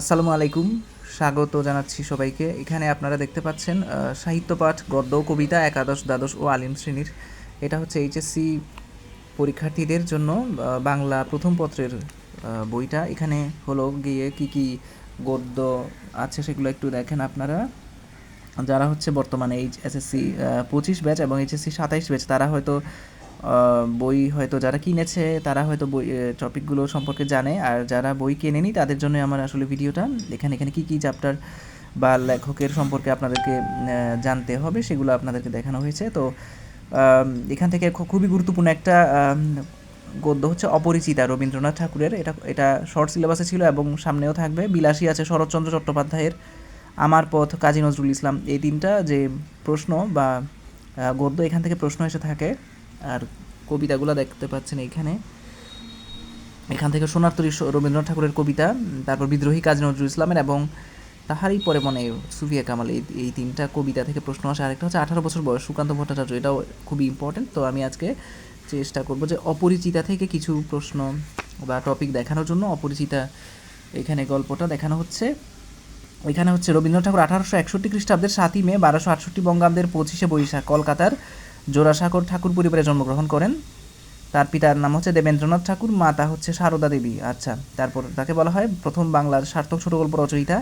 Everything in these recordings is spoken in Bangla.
আসসালামু আলাইকুম। স্বাগত জানাচ্ছি সবাইকে। এখানে আপনারা দেখতে পাচ্ছেন সাহিত্য পাঠ গদ্য, কবিতা, একাদশ, দ্বাদশ ও আলিম শ্রেণির। এটা হচ্ছে এইচএসসি পরীক্ষার্থীদের জন্য বাংলা প্রথম পত্রের বইটা। এখানে হলো গিয়ে কি কি গদ্য আছে সেগুলো একটু দেখেন আপনারা। যারা হচ্ছে বর্তমানে এইচ এসএসসি পঁচিশ ব্যাচ এবং এইচএসসি সাতাইশ ব্যাচ, তারা হয়তো বই হয়তো যারা কিনেছে, তারা হয়তো বই টপিকগুলো সম্পর্কে জানে। আর যারা বই কেনেনি, তাদের জন্য আমার আসলে ভিডিওটা। এখানে এখানে কী কী চ্যাপ্টার বা লেখকের সম্পর্কে আপনাদেরকে জানতে হবে, সেগুলো আপনাদেরকে দেখানো হয়েছে। তো এখান থেকে খুবই গুরুত্বপূর্ণ একটা গদ্য হচ্ছে অপরিচিতা রবীন্দ্রনাথ ঠাকুরের। এটা এটা শর্ট সিলেবাসে ছিল এবং সামনেও থাকবে। বিলাসী আছে শরৎচন্দ্র চট্টোপাধ্যায়ের আমার পথ, কাজী নজরুল ইসলাম। এই তিনটা যে প্রশ্ন বা গদ্য এখান থেকে প্রশ্ন এসে থাকে। আর কবিতাগুলো দেখতে পাচ্ছেন এইখানে। এখান থেকে সোনারতরী রবীন্দ্রনাথ ঠাকুরের কবিতা, তারপর বিদ্রোহী কাজী নজরুল ইসলামের এবং তাহারই পরে মনে সুফিয়া কামাল, এই এই তিনটা কবিতা থেকে প্রশ্ন আসে। আরেকটা হচ্ছে আঠারো বছর বয়স, সুকান্ত ভট্টাচার্য, এটাও খুবই ইম্পর্টেন্ট তো আমি আজকে চেষ্টা করব যে অপরিচিতা থেকে কিছু প্রশ্ন বা টপিক দেখানোর জন্য অপরিচিতা এখানে গল্পটা দেখানো হচ্ছে। এখানে হচ্ছে রবীন্দ্রনাথ ঠাকুর আঠারোশো একষট্টি খ্রিস্টাব্দের সাতই মে, বারোশো আটষট্টি বঙ্গাব্দের পঁচিশে বৈশাখ, কলকাতার জোড়াসাগর ঠাকুর পরিবারে জন্মগ্রহণ করেন। তার পিতার নাম হচ্ছে দেবেন্দ্রনাথ ঠাকুর মাতা হচ্ছে সারদা দেবী। আচ্ছা তারপর তাকে বলা হয় প্রথম বাংলার সার্থক ছোট গল্প রচয়িতা।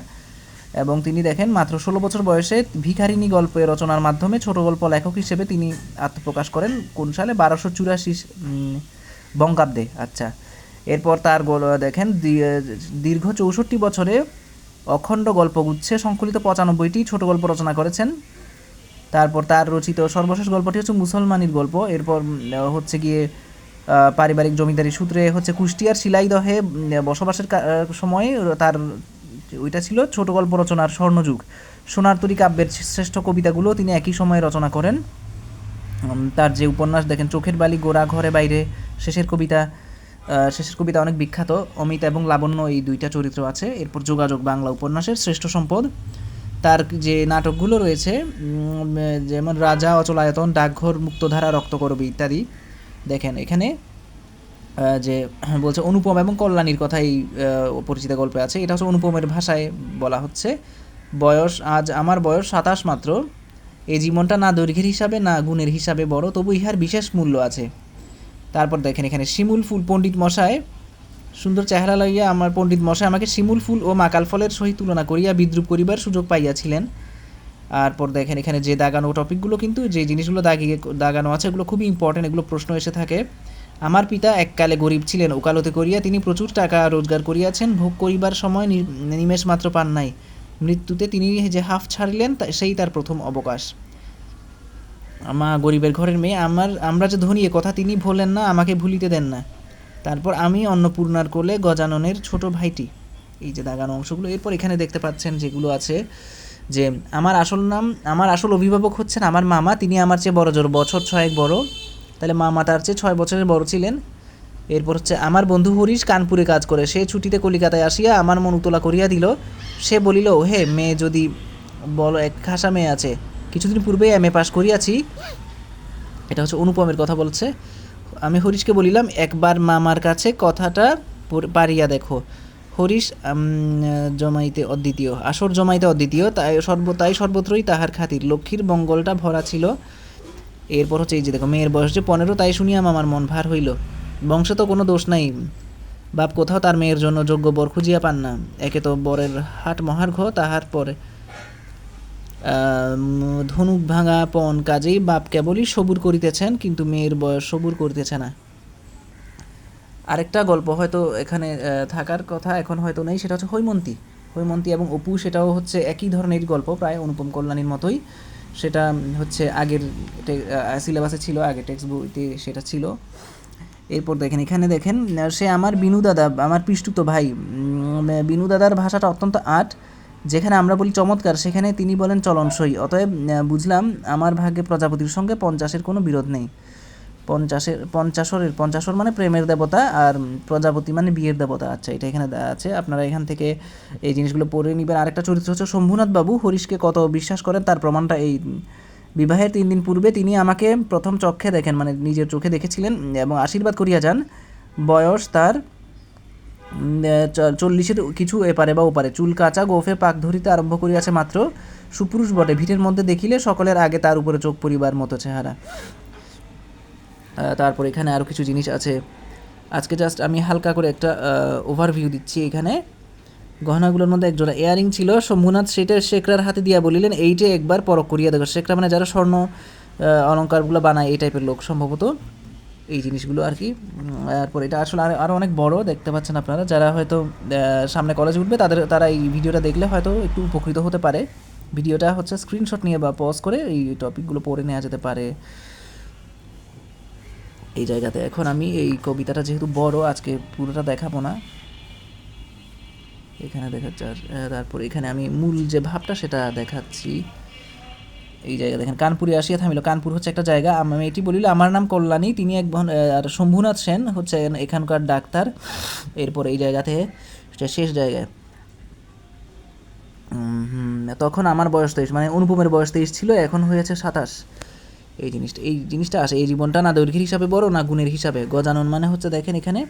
এবং তিনি দেখেন, মাত্র ষোলো বছর বয়সে ভিখারিণী গল্পের রচনার মাধ্যমে ছোট গল্প লেখক হিসেবে তিনি আত্মপ্রকাশ করেন, কোন সালে? বারোশো চুরাশি বঙ্গাব্দে। আচ্ছা এরপর তার দেখেন দীর্ঘ চৌষট্টি বছরে অখণ্ড গল্পগুচ্ছে সংকলিত পঁচানব্বইটি ছোট গল্প রচনা করেছেন। তারপর তার রচিত সর্বশেষ গল্পটি হচ্ছে মুসলমানির গল্প। এরপর হচ্ছে গিয়ে পারিবারিক জমিদারি সূত্রে হচ্ছে কুষ্টিয়ার শিলাইদহে বসবাসের সময়ে তার ওইটা ছিল ছোট গল্প রচনার স্বর্ণযুগ। সোনার তরী কাব্যের শ্রেষ্ঠ কবিতাগুলো তিনি একই সময়ে রচনা করেন। তার যে উপন্যাস, দেখেন, চোখের বালি গোড়া ঘরে বাইরে, শেষের কবিতা শেষের কবিতা অনেক বিখ্যাত। অমিতা এবং লাবণ্য এই দুইটা চরিত্র আছে। এরপর যোগাযোগ বাংলা উপন্যাসের শ্রেষ্ঠ সম্পদ। তার যে নাটকগুলো রয়েছে যেমন রাজা অচলায়তন ডাকঘর, মুক্তধারা, রক্তকরবী ইত্যাদি, দেখেন এখানে যে বলছে অনুপম এবং কল্যাণীর কথাই পরিচিত গল্পে আছে। এটা হচ্ছে অনুপমের ভাষায় বলা হচ্ছে, বয়স আজ আমার বয়স সাতাশ মাত্র। এই জীবনটা না দৈর্ঘ্যের হিসাবে, না গুণের হিসাবে বড়, তবু ইহার বিশেষ মূল্য আছে। তারপর দেখেন এখানে শিমুল ফুল পণ্ডিত মশায় সুন্দর চেহারা লইয়া আমার পণ্ডিত মশাই আমাকে শিমুল ফুল ও মাকাল ফলের সহিত তুলনা করিয়া বিদ্রুপ করিবার সুযোগ পাইয়াছিলেন। আর পর দেখেন এখানে যে দাগানো টপিকগুলো কিন্তু, যে জিনিসগুলো দাগিয়ে দাগানো আছে, এগুলো খুবই ইম্পর্টেন্ট এগুলো প্রশ্ন এসে থাকে। আমার পিতা এককালে গরিব ছিলেন, ওকালতি করিয়া তিনি প্রচুর টাকা রোজগার করিয়াছেন, ভোগ করিবার সময় নিমেষ মাত্র পান নাই। মৃত্যুতে তিনি যে হাফ ছাড়িলেন সেই তার প্রথম অবকাশ। আমা গরিবের ঘরের মেয়ে, আমার, আমরা যে ধনী কথা তিনি ভোলেন না, আমাকে ভুলিতে দেন না। তারপর আমি অন্নপূর্ণার কোলে গজাননের ছোট ভাইটি, এই যে দাগানো অংশগুলো। এরপর এখানে দেখতে পাচ্ছেন যেগুলো আছে যে আমার আসল নাম, আমার আসল অভিভাবক হচ্ছেন আমার মামা, তিনি আমার চেয়ে বড়, জোর বছর ছয়েক বড়। তাহলে মামা তার চেয়ে ছয় বছরের বড় ছিলেন। এরপর হচ্ছে, আমার বন্ধু হরিশ কানপুরে কাজ করে, সে ছুটিতে কলিকাতায় আসিয়া আমার মন উতলা করিয়া দিল। সে বলিল হে মেয়ে যদি বলো, এক খাসা মেয়ে আছে। কিছুদিন পূর্বেই এম এ পাশ করিয়াছি। এটা হচ্ছে অনুপমের কথা বলছে। আমি হরিশকে বলিলাম, একবার মামার কাছে কথাটা পারিয়া দেখো। হরিশ জমাইতে অদ্বিতীয়, আসর জমাইতে অদ্বিতীয়, তাই সর্ব, তাই সর্বত্রই তাহার খাতির। লক্ষ্মীর মঙ্গলটা ভরা ছিল। এরপর হচ্ছে এই যে দেখো, মেয়ের বয়স যে পনেরো, তাই শুনিয়া আমার মন ভার হইল। বংশে তো কোনো দোষ নাই। বাপ কোথাও তার মেয়ের জন্য যোগ্য বর খুঁজিয়া পান না। একে তো বরের হাট মহার্ঘ, তাহার পরে ধনুক ভাঙা পণ কাজেই বাপ কেবলই সবুর করিতেছেন, কিন্তু মেয়ের বয়স সবুর করিতেছে না। আরেকটা গল্প হয়তো এখানে থাকার কথা এখন হয়তো নেই, সেটা হচ্ছে হৈমন্তী। হৈমন্তী এবং অপু সেটাও হচ্ছে একই ধরনের গল্প, প্রায় অনুপম কল্যাণীর মতোই। সেটা হচ্ছে আগের সিলেবাসে ছিল, আগে টেক্সট বইতে সেটা ছিল। এরপর দেখেন, এখানে দেখেন, সে আমার বিনু দাদা, আমার পিষ্টুত ভাই বিনু দাদার ভাষাটা অত্যন্ত আট যেখানে আমরা বলি চমৎকার, সেখানে তিনি বলেন চলনসই অতএব বুঝলাম, আমার ভাগ্যে প্রজাপতির সঙ্গে পঞ্চাশের কোনো বিরোধ নেই। পঞ্চাশের, পঞ্চাশরের, পঞ্চাশর মানে প্রেমের দেবতা, আর প্রজাপতি মানে বিয়ের দেবতা। আচ্ছা এটা এখানে আছে। আপনারা এখান থেকে এই জিনিসগুলো পড়ে নেবেন। আরেকটা চরিত্র হচ্ছে শম্ভুনাথ বাবু। হরিশকে কত বিশ্বাস করেন, তার প্রমাণটা এই বিবাহের তিন দিন পূর্বে তিনি আমাকে প্রথম চক্ষে দেখেন মানে নিজের চোখে দেখেছিলেন এবং আশীর্বাদ করিয়া যান। বয়স তার চল্লিশের কিছু এপারে বা ওপারে। চুল কাঁচা গোফে পাক ধরিতে আরম্ভ করিয়াছে মাত্র সুপুরুষ বটে। ভিটের মধ্যে দেখিলে সকলের আগে তার উপরে চোখ পরিবার মতো চেহারা। তারপর এখানে আরও কিছু জিনিস আছে। আজকে জাস্ট আমি হালকা করে একটা ওভারভিউ দিচ্ছি এখানে। গহনাগুলোর মধ্যে একজোড়া ইয়ারিং ছিল। শম্ভুনাথ সেটা শেখরার হাতে দিয়া বলিলেন এইটে একবার পরক করিয়া দেখো। শেখরা মানে যারা স্বর্ণ আহ, অলংকারগুলো বানায় এই টাইপের লোক সম্ভবত। এই জিনিসগুলো আর কি তারপর এটা আসলে আরও আরও অনেক বড়, দেখতে পাচ্ছেন আপনারা। যারা হয়তো সামনে কলেজে উঠবে, তাদের, তারা এই ভিডিওটা দেখলে হয়তো একটু উপকৃত হতে পারে। ভিডিওটা হচ্ছে স্ক্রিনশট নিয়ে বা পজ করে এই টপিকগুলো পড়ে নেওয়া যেতে পারে। এই জায়গাতে এখন আমি এই কবিতাটা যেহেতু বড়, আজকে পুরোটা দেখাবো না। এখানে দেখাচ্ছি আর তারপর এখানে আমি মূল যে ভাবটা সেটা দেখাচ্ছি। এই জায়গা দেখেন, কানপুরে আসিয়া থামিল। কানপুর হচ্ছে একটা জায়গা। আমি এটি বলিল, আমার নাম কল্যাণী, তিনি এক আর শম্ভুনাথ সেন হচ্ছে এখানকার ডাক্তার। এরপর এই জায়গাতে, সেটা শেষ জায়গায়। তখন আমার বয়স তেইশ মানে অনুপমের বয়স তেইশ ছিল, এখন হয়েছে সাতাশ। এই জিনিসটা এই জিনিসটা আসে। এই জীবনটা না দৈর্ঘ্যের হিসাবে বড়, না গুণের হিসাবে। গজানন মানে হচ্ছে দেখেন এখানে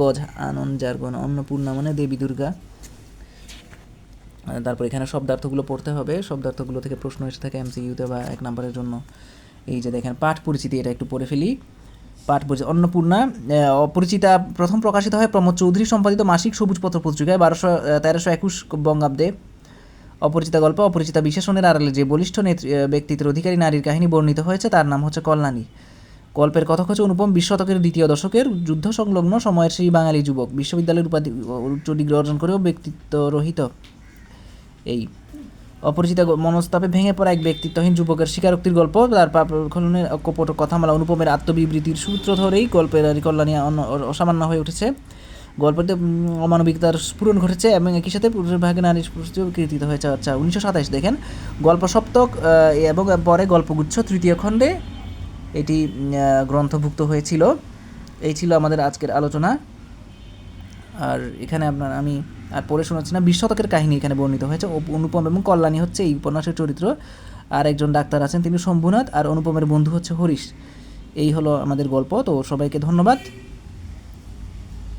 গজ আনন্দ জার্গন অন্নপূর্ণা মানে দেবী দুর্গা। তারপর এখানে শব্দার্থগুলো পড়তে হবে। শব্দার্থগুলো থেকে প্রশ্ন এসে থাকে এমসিইউতে বা এক নম্বরের জন্য। এই যে দেখেন, পাঠ পরিচিতি এটা একটু পড়ে ফেলি। পাঠ পরিচিত অন্নপূর্ণা অপরিচিতা প্রথম প্রকাশিত হয় প্রমোদ চৌধুরী সম্পাদিত মাসিক সবুজ পত্র পত্রিকায় বারোশো তেরোশো একুশ বঙ্গাব্দে। অপরিচিতা গল্প, অপরিচিতা বিশেষণের আড়ালে যে বলিষ্ঠ ব্যক্তিত্বের অধিকারী নারীর কাহিনী বর্ণিত হয়েছে, তার নাম হচ্ছে কল্যাণী। গল্পের কথা হচ্ছে অনুপম বিশ শতকের দ্বিতীয় দশকের যুদ্ধ সংলগ্ন সময়ের সেই বাঙালি যুবক। বিশ্ববিদ্যালয়ের উপাধি উচ্চ ডিগ্রি অর্জন করেও ব্যক্তিত্ব রহিত। এই অপরিচিত মনস্তাপে ভেঙে পড়া এক ব্যক্তিত্বহীন যুবকের স্বীকারোক্তির গল্প, তার পাপখলনের কপট কথামালা অনুপমের আত্মবিবৃতির সূত্র ধরেই গল্পের কল্যাণী অসামান্য হয়ে উঠেছে। গল্পতে অমানবিকতার স্ফুরণ ঘটেছে এবং একই সাথে পুরুষের ভাগে পুরুষটিও কৃতিত হয়েছে। আচ্ছা উনিশশো সাতাশ দেখেন, গল্প সপ্তক এবং পরে গল্পগুচ্ছ তৃতীয় খণ্ডে এটি গ্রন্থভুক্ত হয়েছিল। এই ছিল আমাদের আজকের আলোচনা। আর এখানে আপনার আমি আর পড়ে শোনাচ্ছি না, বিশ শতকের কাহিনী এখানে বর্ণিত হয়েছে। অনুপম এবং কল্যাণী হচ্ছে এই উপন্যাসের চরিত্র। আর একজন ডাক্তার আছেন, তিনি শম্ভুনাথ, আর অনুপমের বন্ধু হচ্ছে হরিশ। এই হলো আমাদের গল্প, তো সবাইকে ধন্যবাদ।